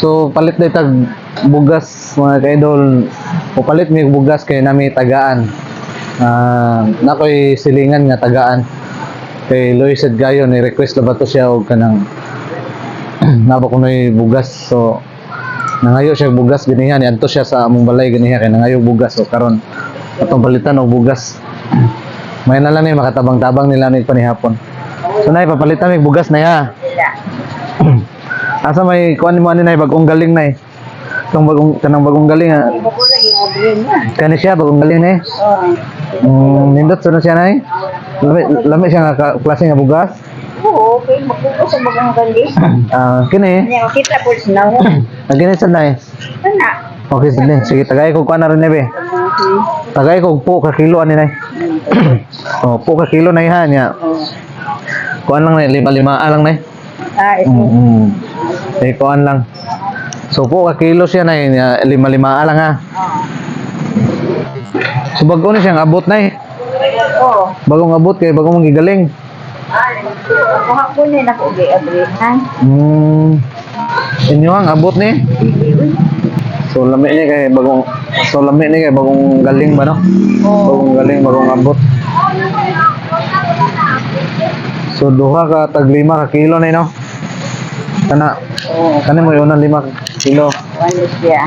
So palit na tag bugas mga kaidol. O palit mi bugas kay nami tagaan. Ah, nakoy silingan nga tagaan. Kay Luis said gayo ni request na ba to siya og kanang napa ko bugas so nangayo siya bugas ganiha ni adto siya sa among balay ganiha kay nangayo bugas so karon atong palitan og bugas. May na lang ni makatabang-tabang nila ni panihapon. So nay papalitan mi bugas na ya. Asa may kuan mo ani nay bagong galing nay. Itong bagong kanang bagong galing na. Kani siya bagong galing eh. Oo. Mm, nindot sunod siya nay. Lami lami siya nga klase nga bugas. Oo, okay. Magbuko sa bagang gandi. Ah, kini. Yung kita po sa naho. Agini sa nay. Ano? Okay, sige. Sige, tagay ko kuan na rin be. Tagay ko po ka kilo ani nay. oh, po ka kilo nay ha nya. Kuan lang nay, lima lima lang nay. Ah, ito. Mm. -hmm. Eh, kuan lang. So po ka kilo siya nay, nya, lima lima lang ha. So bago na siyang abot nay. Oo. Bagong abot kay bagong magigaling. Ako hakunin ako gi-abri. Ha? Hmm. Inyo ang abot ni. So lami ni kay bagong so lami ni kay bagong galing ba no? Bagong galing bagong abot. So duha ka tag lima ka kilo ni no. Kana Oo. kani mo yun lima ka kilo. Ano siya?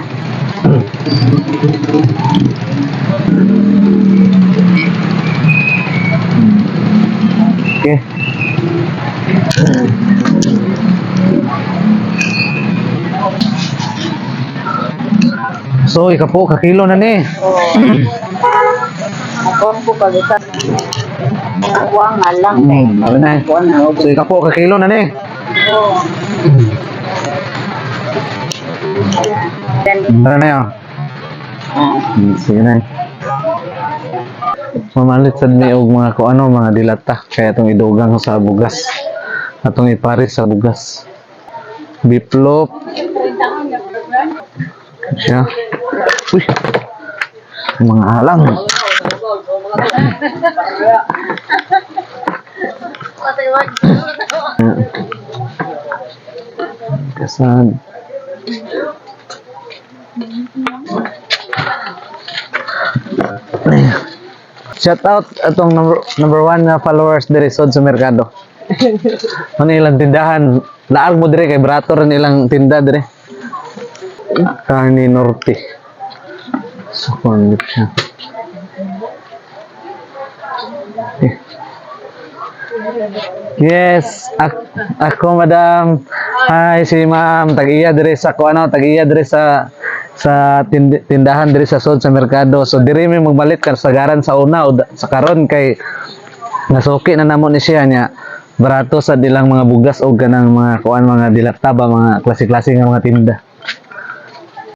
Okay. So ikapo ka kilo na ni. Oo. Ako po kagitan. Ako nga lang kay. Hmm, ano na. Ako. So ikapo ka kilo na ni. Oo. Ano na yun? Hmm, Sige na. Mamalit sa mi og mga ko ano mga dilata kaya itong idugang sa bugas. Atong ipares sa bugas. Biplop. Siya. Uy. Mga halang. Kasad. Shout out atong number number one nga followers diri sa sa merkado. Ano ilang tindahan? Naag mo diri kay Brato rin ilang tinda diri. Carne Norte. So, kung siya. Eh. Yes, ak ako madam. Hi si ma'am, tag-iya diri sa ano, tag-iya diri sa sa tind- tindahan diri sa sud sa merkado. So diri mi magbalit kar sagaran sa una o sa karon kay nasuki na namo ni siya nya barato sa dilang mga bugas o ganang mga kuan mga dilataba mga klase-klase nga mga tinda.